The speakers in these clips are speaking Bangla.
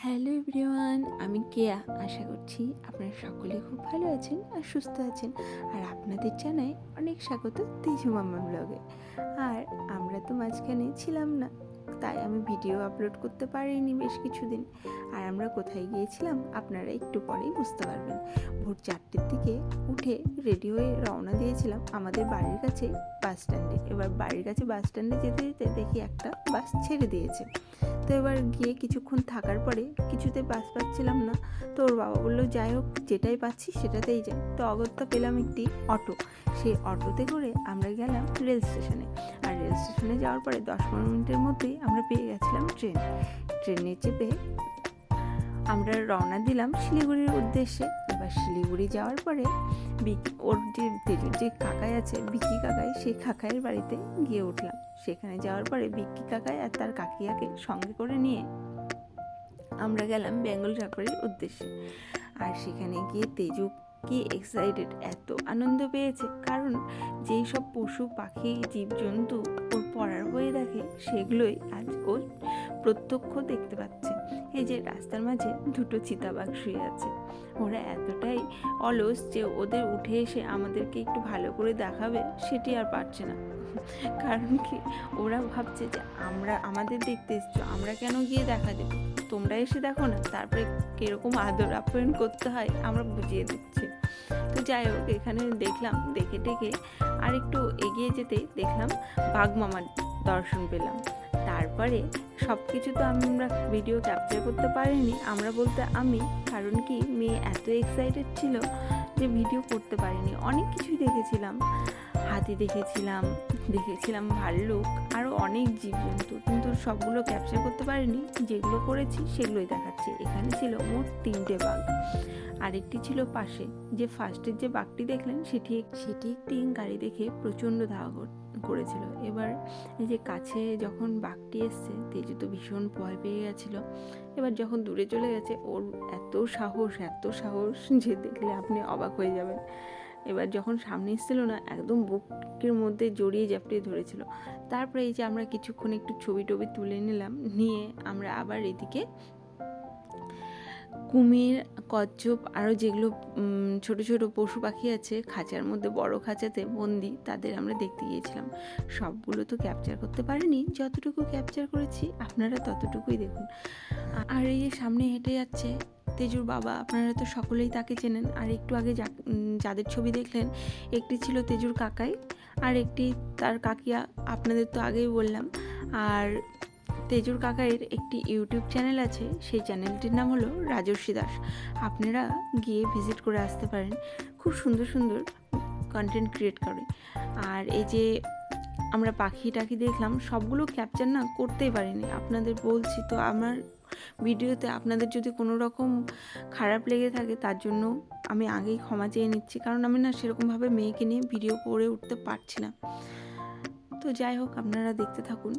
হ্যালো এভরিওয়ান, আমি কেয়া। আশা করছি আপনারা সকলে খুব ভালো আছেন আর সুস্থ আছেন। আর আপনাদের জানাই অনেক স্বাগত তেজু মামা ব্লগে। আর আমরা তো মাঝখানে ছিলাম না। তাই আমি ভিডিও আপলোড করতে পারিনি বেশ কিছুদিন। আর আমরা কোথায় গিয়েছিলাম, আপনারা একটু পরেই বুঝতে পারবেন। ভোর চারটের দিকে উঠে রেডি হয়ে রওনা দিয়েছিলাম আমাদের বাড়ির কাছে বাস স্ট্যান্ডে এবার বাড়ির কাছে বাস স্ট্যান্ডে যেতে যেতে দেখি একটা বাস ছেড়ে দিয়েছে। তো এবার গিয়ে কিছুক্ষণ থাকার পরে কিছুতে বাস পাচ্ছিলাম না। তো ওর বাবা বলল, যাই হোক, যেটাই পাচ্ছি সেটাতেই যাই তো অগত্যা পেলাম একটি অটো সেই অটোতে করে আমরা গেলাম রেল স্টেশনে। আর রেল স্টেশনে যাওয়ার পরে দশ পনেরো মিনিটের মধ্যেই আমরা পেয়ে গেছিলাম ট্রেন। ট্রেনে চেপে আমরা রওনা দিলাম শিলিগুড়ির উদ্দেশ্যে। এবার শিলিগুড়ি যাওয়ার পরে বিক- ওর যে তেজুর যে কাকাই আছে, বিকি কাকাই, সেই কাকাইয়ের বাড়িতে গিয়ে উঠলাম। সেখানে যাওয়ার পরে বিক্কি কাকাই আর তার কাকিয়াকে সঙ্গে করে নিয়ে আমরা গেলাম বেঙ্গল ঠাকুরের উদ্দেশ্যে। আর সেখানে গিয়ে তেজু কি এক্সাইটেড এত আনন্দ পেয়েছে। কারণ যেই সব পশু, পাখি, জীবজন্তু ওর পড়ার বইয়ে দেখে, সেগুলোই আজ ও প্রত্যক্ষ দেখতে পাচ্ছে। এই যে রাস্তার মাঝে দুটো চিতাবাঘ শুয়ে আছে। ওরা এতটাই অলস যে ওদের উঠে এসে আমাদেরকে একটু ভালো করে দেখাবে সেটি আর পারছে না। কারণ কি? ওরা ভাবছে যে আমরা, আমাদের দেখতে এসছো, আমরা কেন গিয়ে দেখা দেবো? তোমরা এসে দেখো না, তারপরে কীরকম আদর আপ্যায়ন করতে হয় আমরা বুঝিয়ে দিচ্ছি। তো যাই হোক, এখানে দেখলাম, দেখে টেকে আর একটু এগিয়ে যেতেই দেখলাম বাঘ মামার দর্শন পেলাম। তারপরে সব কিছু তো আমরা ভিডিও ক্যাপচার করতে পারিনি। আমরা বলতে আমি, কারণ কি, মেয়ে এত এক্সাইটেড ছিল যে ভিডিও করতে পারিনি। অনেক কিছুই দেখেছিলাম। হাতি দেখেছিলাম দেখেছিলাম ভাল্লুক আরও অনেক জীবজন্তু। কিন্তু সবগুলো ক্যাপচার করতে পারিনি। যেগুলো করেছি, সেগুলোই দেখাচ্ছি। এখানে ছিল মোট তিনটে বাঘ। আরেকটি ছিল পাশে। যে ফার্স্টের যে বাঘটি দেখলেন, সেটি সেটি একটি গাড়ি দেখে প্রচণ্ড ধাওয়া কর- করেছিল। এবার এই যে কাছে যখন বাঘটি এসছে, তেজু তো ভীষণ ভয় পেয়ে গেছিল। এবার যখন দূরে চলে গেছে, ওর এত সাহস এত সাহস যে দেখলে আপনি অবাক হয়ে যাবেন। এবার যখন সামনে এসেছিল না, একদম বুকের মধ্যে জড়িয়ে জাপটিয়ে ধরেছিল। তারপরে এই যে আমরা কিছুক্ষণ একটু ছবি টবি তুলে নিলাম, নিয়ে আমরা আবার এদিকে কুমির, কচ্ছপ আরও যেগুলো ছোট ছোট পশু পাখি আছে, খাঁচার মধ্যে, বড় খাঁচাতে বন্দি, তাদের আমরা দেখতে গিয়েছিলাম। সবগুলো তো ক্যাপচার করতে পারিনি। যতটুকু ক্যাপচার করেছি, আপনারা ততটুকুই দেখুন। আর এই যে সামনে হেঁটে যাচ্ছে তেজুর বাবা, আপনারা তো সকলেই তাকে চেনেন। আর একটু আগে যাদের ছবি দেখলেন, একটি ছিল তেজুর কাকাই, আর একটি তার কাকিয়া, আপনাদের তো আগেই বললাম। আর তেজুর কাকাইয়ের একটি ইউটিউব চ্যানেল আছে, সেই চ্যানেলটির নাম হলো রাজর্ষি দাস। আপনারা গিয়ে ভিজিট করে আসতে পারেন, খুব সুন্দর সুন্দর কন্টেন্ট ক্রিয়েট করে। আর এই যে আমরা পাখি টাখি দেখলাম, সবগুলো ক্যাপচার না করতেই পারিনি। আপনাদের বলছি তো, আমার ভিডিওতে আপনাদের যদি কোনো রকম খারাপ লেগে থাকে, তার জন্য আমি আগেই ক্ষমা চেয়ে নিচ্ছি। কারণ আমি না সেরকমভাবে মেয়েকে নিয়ে ভিডিও করে উঠতে পারছি না। তো যাই হোক, আপনারা দেখতে থাকুন।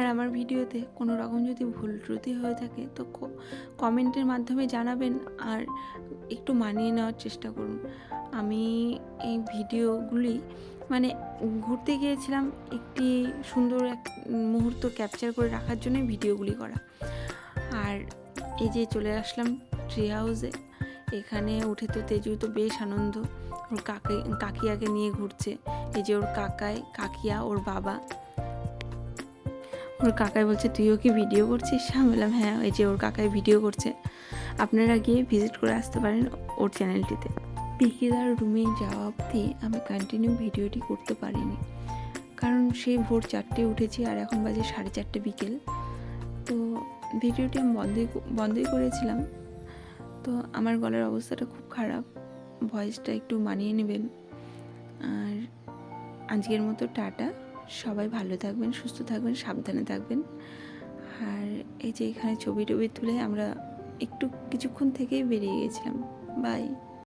আর আমার ভিডিওতে কোনো রকম যদি ভুল ত্রুটি হয়ে থাকে তো কমেন্টের মাধ্যমে জানাবেন আর একটু মানিয়ে নেওয়ার চেষ্টা করুন। আমি এই ভিডিওগুলি মানে ঘুরতে গিয়েছিলাম একটি সুন্দর এক মুহূর্ত ক্যাপচার করে রাখার জন্যই ভিডিওগুলি করা। আর এই যে চলে আসলাম ট্রি হাউসে এখানে উঠে তো তেজু তো বেশ আনন্দ। ওর কাকি, কাকিয়াকে নিয়ে ঘুরছে। এই যে ওর কাকাই কাকিয়া, ওর বাবা। ওর কাকাই বলছে, তুইও কি ভিডিও করছিস? আমি বললাম হ্যাঁ ওই যে ওর কাকাই ভিডিও করছে। আপনারা গিয়ে ভিজিট করে আসতে পারেন ওর চ্যানেলটিতে পিকিদার রুমে যাওয়া অবধি আমি কন্টিনিউ ভিডিওটি করতে পারিনি। কারণ সেই ভোর চারটে উঠেছি আর এখন বাজে সাড়ে চারটে বিকেল। তো ভিডিওটি আমি বন্ধই বন্ধই করেছিলাম। তো আমার গলার অবস্থাটা খুব খারাপ। ভয়েসটা একটু মানিয়ে নেবেন। আর আজকের মতো টাটা। সবাই ভালো থাকবেন, সুস্থ থাকবেন, সাবধানে থাকবেন। আর এই যে এখানে ছবি টবি তুলে আমরা একটু কিছুক্ষণ থেকেই বেরিয়ে গেছিলাম। বাই